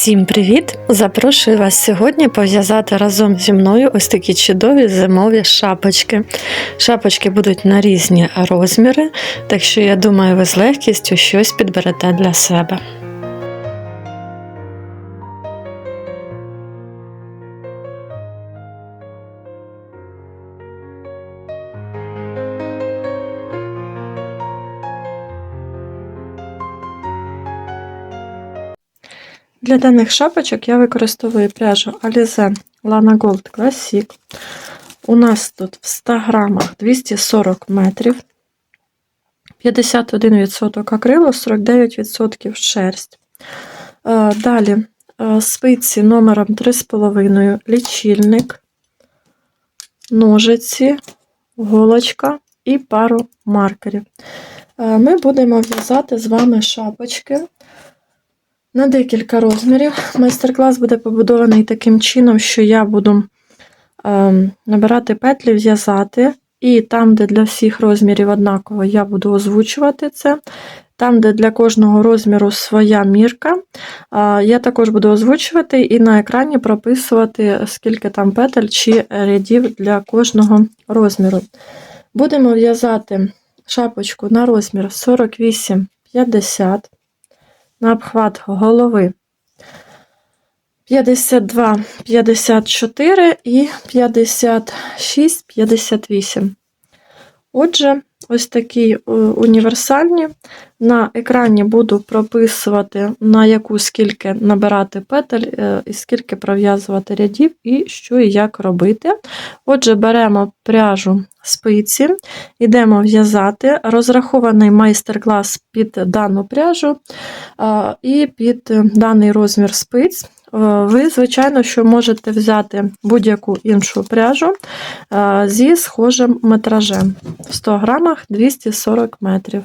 Всім привіт! Запрошую вас сьогодні пов'язати разом зі мною ось такі чудові зимові шапочки. Шапочки будуть на різні розміри, так що я думаю, ви з легкістю щось підберете для себе. Для даних шапочок я використовую пряжу Alize Lana Gold Classic. У нас тут в 100 грамах 240 метрів, 51% акрилу, 49% шерсть. Е, Далі е, спиці номером 3,5, лічильник, ножиці, голочка і пару маркерів. Е, Ми будемо в'язати з вами шапочки на декілька розмірів. Майстер-клас буде побудований таким чином, що я буду е, набирати петлі, в'язати, і там, де для всіх розмірів однаково, я буду озвучувати це. Там, де для кожного розміру своя мірка, е, я також буду озвучувати і на екрані прописувати, скільки там петель чи рядів для кожного розміру. Будемо в'язати шапочку на розмір 48-50 на обхват голови 52, 54 і 56, 58. Отже, ось такі е, універсальні. На екрані буду прописувати, на яку скільки набирати петель, е, і скільки пров'язувати рядів, і що і як робити. Отже, беремо пряжу спиці, йдемо в'язати. Розрахований майстер-клас під дану пряжу і під даний розмір спиць. Ви, звичайно, що можете взяти будь-яку іншу пряжу зі схожим метражем. В 100 грамах 240 метрів.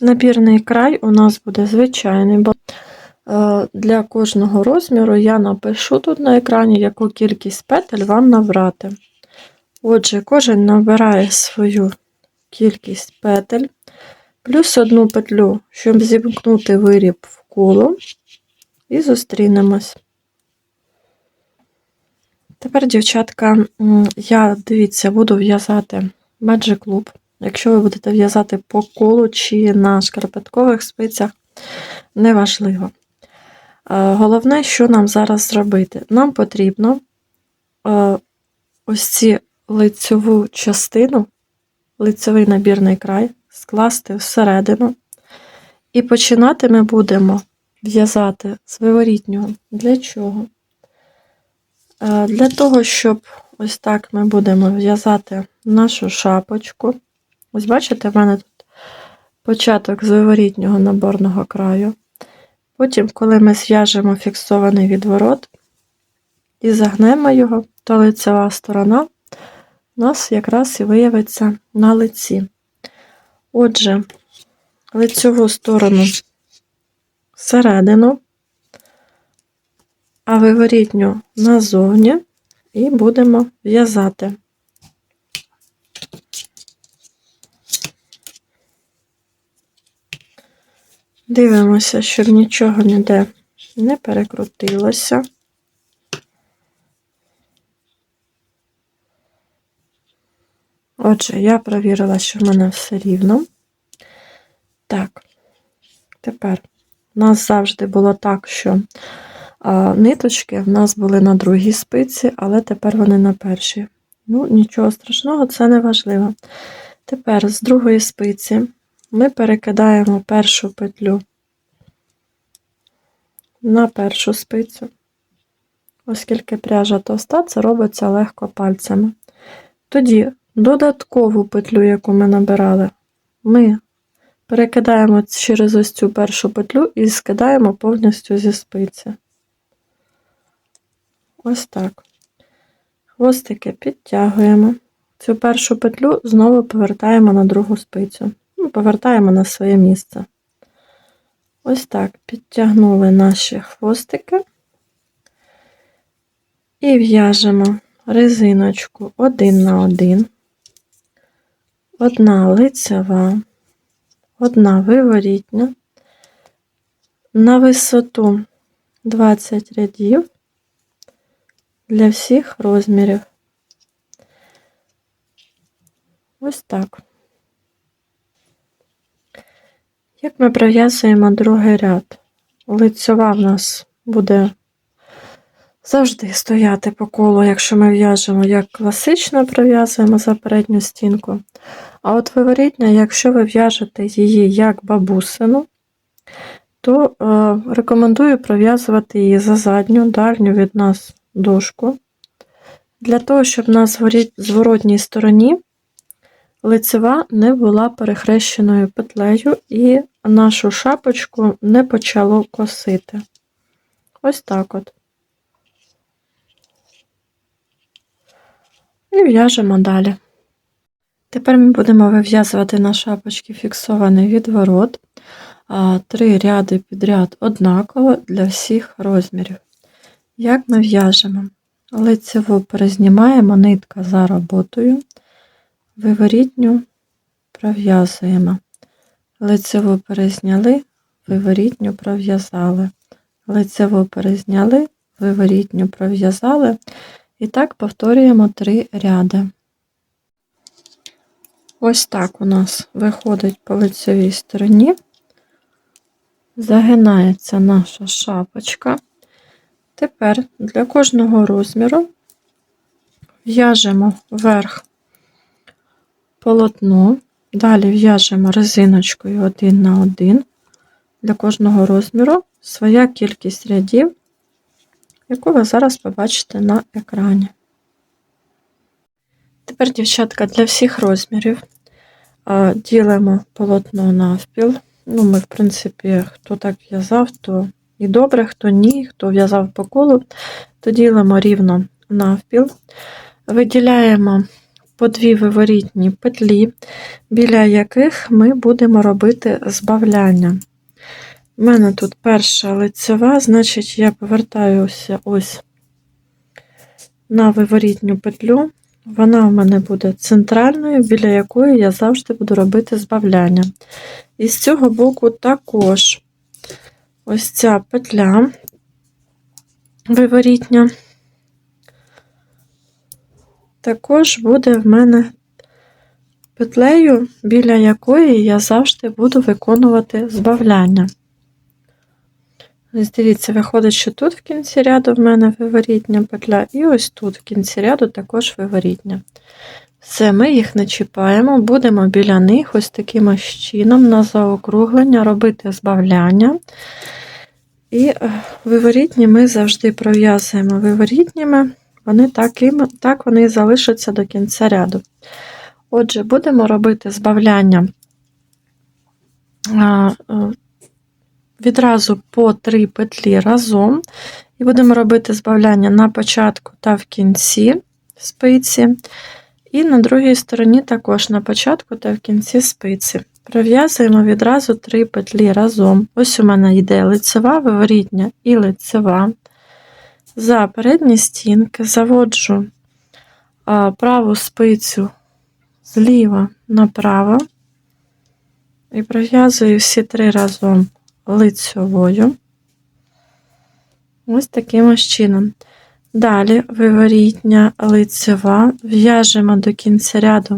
Набірний край у нас буде звичайний, бо для кожного розміру я напишу тут на екрані, яку кількість петель вам набрати. Отже, кожен набирає свою кількість петель, плюс одну петлю, щоб зімкнути виріб в коло, і зустрінемось. Тепер, дівчатка, я дивіться, буду в'язати Magic Loop. Якщо ви будете в'язати по колу чи на шкарпеткових спицях, неважливо. Головне, що нам зараз зробити? Нам потрібно ось ці лицьову частину, лицьовий набірний край, скласти всередину. І починати ми будемо в'язати з виворітнього. Для чого? Для того, щоб ось так ми будемо в'язати нашу шапочку. Ось бачите, в мене тут початок з виворітнього наборного краю. Потім, коли ми зв'яжемо фіксований відворот і загнемо його, то лицева сторона у нас якраз і виявиться на лиці. Отже, лицеву сторону всередину, а виворітню назовні, і будемо в'язати. Дивимося, щоб нічого ніде не перекрутилося. Отже, я провірила, що в мене все рівно. Так, тепер у нас завжди було так, що ниточки в нас були на другій спиці, але тепер вони на першій. Ну, нічого страшного, це не важливо. Тепер з другої спиці ми перекидаємо першу петлю на першу спицю, оскільки пряжа товста, це робиться легко пальцями. Тоді додаткову петлю, яку ми набирали, ми перекидаємо через ось цю першу петлю і скидаємо повністю зі спиці. Ось так. Хвостики підтягуємо. Цю першу петлю знову повертаємо на другу спицю. Ну, повертаємо на своє місце. Ось так підтягнули наші хвостики і в'яжемо резиночку один на один, одна лицева, одна виворітня, на висоту 20 рядів для всіх розмірів. Ось так. Як ми пров'язуємо другий ряд? Лицьова в нас буде завжди стояти по колу, якщо ми в'яжемо як класично пров'язуємо за передню стінку. А от виворітня, якщо ви в'яжете її як бабусину, то е, рекомендую пров'язувати її за задню, дальню від нас дошку. Для того, щоб на зворотній стороні лицева не була перехрещеною петлею і нашу шапочку не почало косити. Ось так от. І в'яжемо далі. Тепер ми будемо вив'язувати на шапочки фіксований відворот, три ряди підряд однаково для всіх розмірів. Як ми в'яжемо? Лицеву перезнімаємо нитка за роботою, виворітню пров'язуємо. Лицеву перезняли, виворітню пров'язали. Лицеву перезняли, виворітню пров'язали. І так повторюємо три ряди. Ось так у нас виходить по лицевій стороні, загинається наша шапочка. Тепер для кожного розміру в'яжемо верх полотно, далі в'яжемо резиночкою один на один. Для кожного розміру своя кількість рядів, яку ви зараз побачите на екрані. Тепер, дівчатка, для всіх розмірів ділимо полотно навпіл. Ну, ми, в принципі, хто так в'язав, то і добре, хто ні, хто в'язав по колу, то ділимо рівно навпіл, виділяємо по дві виворітні петлі, біля яких ми будемо робити збавляння. У мене тут перша лицева, значить, я повертаюся ось на виворітню петлю. Вона в мене буде центральною, біля якої я завжди буду робити збавляння. І з цього боку також ось ця петля виворітня, також буде в мене петлею, біля якої я завжди буду виконувати збавляння. Ось дивіться, виходить, що тут в кінці ряду в мене виворітня петля, і ось тут в кінці ряду також виворітня. Все, ми їх не чіпаємо, будемо біля них ось таким чином на заокруглення робити збавляння. І е, виворітні ми завжди пров'язуємо виворітніми, вони так, і, так вони і залишаться до кінця ряду. Отже, будемо робити збавляння е, відразу по три петлі разом, і будемо робити збавляння на початку та в кінці спиці, і на другій стороні також на початку та в кінці спиці. Пров'язуємо відразу три петлі разом. Ось у мене йде лицева, виворітня і лицева. За передні стінки заводжу праву спицю зліва направо і пров'язую всі три разом лицьовою. Ось таким ось чином. Далі виворітня лицева, в'яжемо до кінця ряду,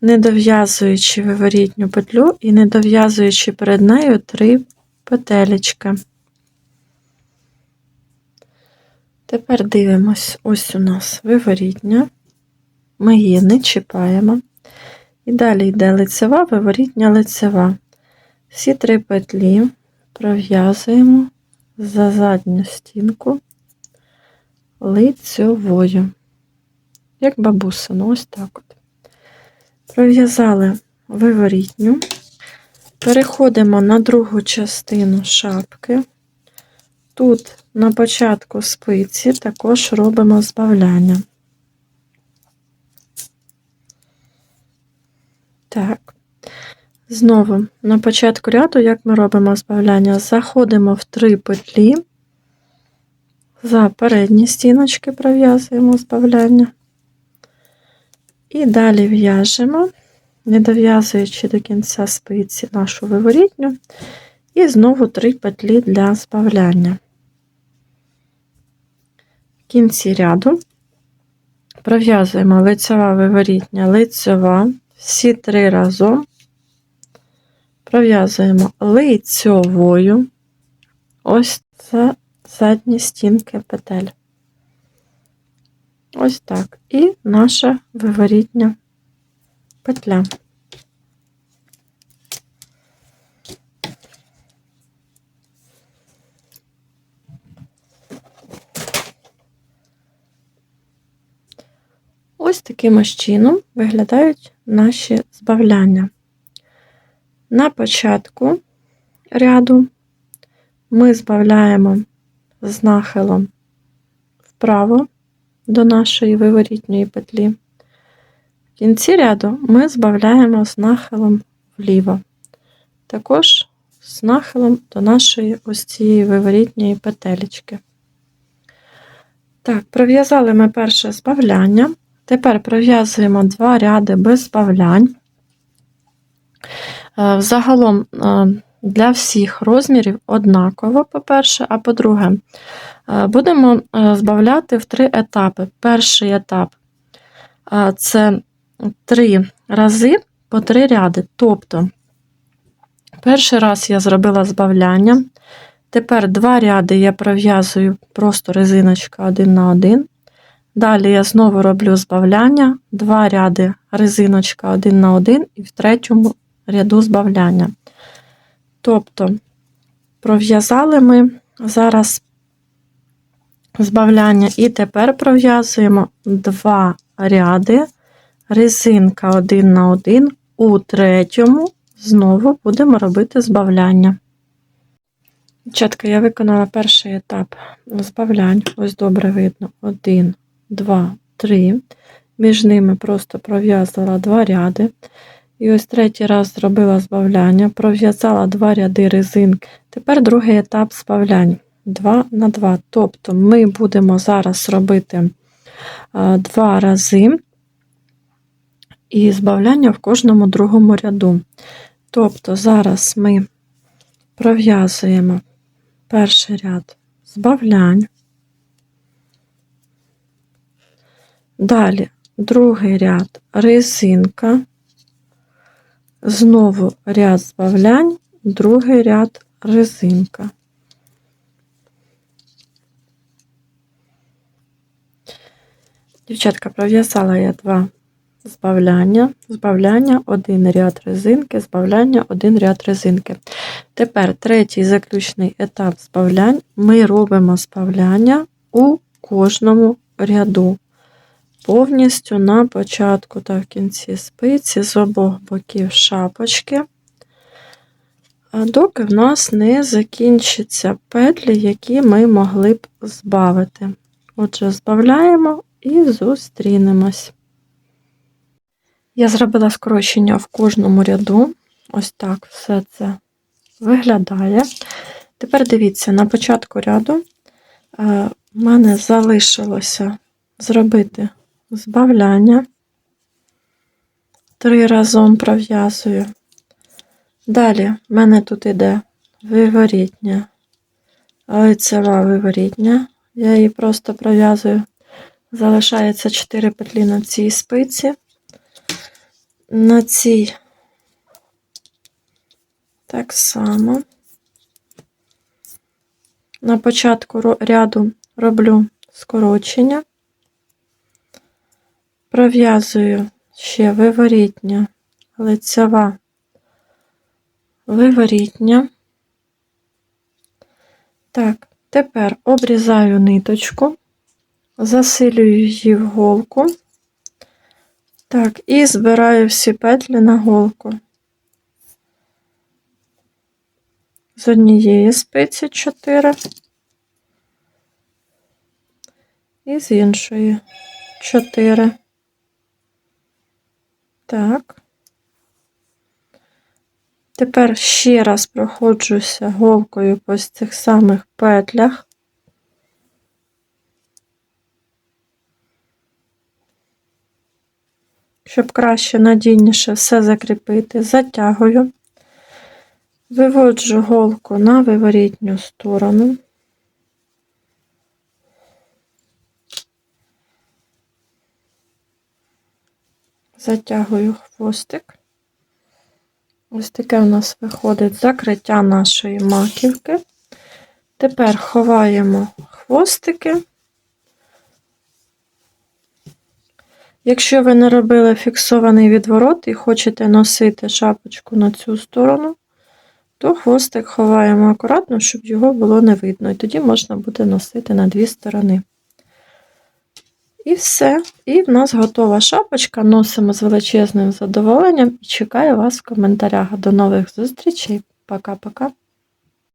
не дов'язуючи виворітню петлю і не дов'язуючи перед нею три петелечки. Тепер дивимось, ось у нас виворітня, ми її не чіпаємо. І далі йде лицева, виворітня лицева. Всі три петлі пров'язуємо за задню стінку лицьовою, як бабусину, ось так от. Пров'язали виворітню, переходимо на другу частину шапки. Тут на початку спиці також робимо збавляння. Так. Знову на початку ряду, як ми робимо збавляння, заходимо в три петлі, за передні стіночки пров'язуємо збавляння. І далі в'яжемо, не дов'язуючи до кінця спиці нашу виворітню, І знову 3 петлі для збавляння. В кінці ряду пров'язуємо лицева виворітня, лицева, всі три разом пров'язуємо лицьовою, ось це задні стінки петель. Ось так. І наша виворітня петля. Ось таким ось чином виглядають наші збавляння. На початку ряду ми збавляємо з нахилом вправо до нашої виворітньої петлі. В кінці ряду ми збавляємо з нахилом вліво, також з нахилом до нашої ось цієї виворітньої петелечки. Так, пров'язали ми перше збавляння. Тепер пров'язуємо два ряди без збавлянь. Е, Загалом е, для всіх розмірів однаково, по-перше, а по-друге, е, будемо збавляти в три етапи. Перший етап це три рази по три ряди. Тобто, перший раз я зробила збавляння. Тепер два ряди я пров'язую просто резиночка один на один. Далі я знову роблю збавляння, два ряди резиночка один на один, і в третьому ряду збавляння. Тобто, пров'язали ми зараз збавляння, і тепер пров'язуємо два ряди, резинка один на один, у третьому знову будемо робити збавляння. Дівчатка, я виконала перший етап збавлянь, ось добре видно, один, два, три. Між ними просто пров'язала два ряди. І ось третій раз зробила збавляння, пров'язала два ряди резинки. Тепер другий етап збавлянь 2 на 2. Тобто ми будемо зараз робити два рази і збавляння в кожному другому ряду. Тобто зараз ми пров'язуємо перший ряд збавлянь. Далі другий ряд резинка. Знову ряд збавлянь, другий ряд резинка. Дівчатка, пров'язала я два збавляння, збавляння, один ряд резинки, збавляння, один ряд резинки. Тепер третій заключний етап збавлянь. Ми робимо збавляння у кожному ряду повністю на початку та в кінці спиці з обох боків шапочки, доки в нас не закінчаться петлі, які ми могли б збавити. Отже, збавляємо і зустрінемось. Я зробила скорочення в кожному ряду. Ось так все це виглядає. Тепер дивіться, на початку ряду е, в мене залишилося зробити збавляння. Три разом пров'язую. Далі в мене тут іде виворітня, лицева виворітня. Я її просто пров'язую. Залишається 4 петлі на цій спиці. На цій так само. На початку ряду роблю скорочення пров'язую ще виворітня, лицева виворітня. Так, тепер обрізаю ниточку, засилюю її в голку. Так, і збираю всі петлі на голку. З однієї спиці 4 і з іншої 4. Так. Тепер ще раз проходжуся голкою по цих самих петлях. Щоб краще надійніше все закріпити, затягую. Виводжу голку на виворітню сторону. Затягую хвостик. Ось таке у нас виходить закриття нашої маківки. Тепер ховаємо хвостики. Якщо ви не робили фіксований відворот і хочете носити шапочку на цю сторону, то хвостик ховаємо акуратно, щоб його було не видно. І тоді можна буде носити на дві сторони. І все. І в нас готова шапочка. Носимо з величезним задоволенням і чекаю вас в коментарях. До нових зустрічей. Пока-пока.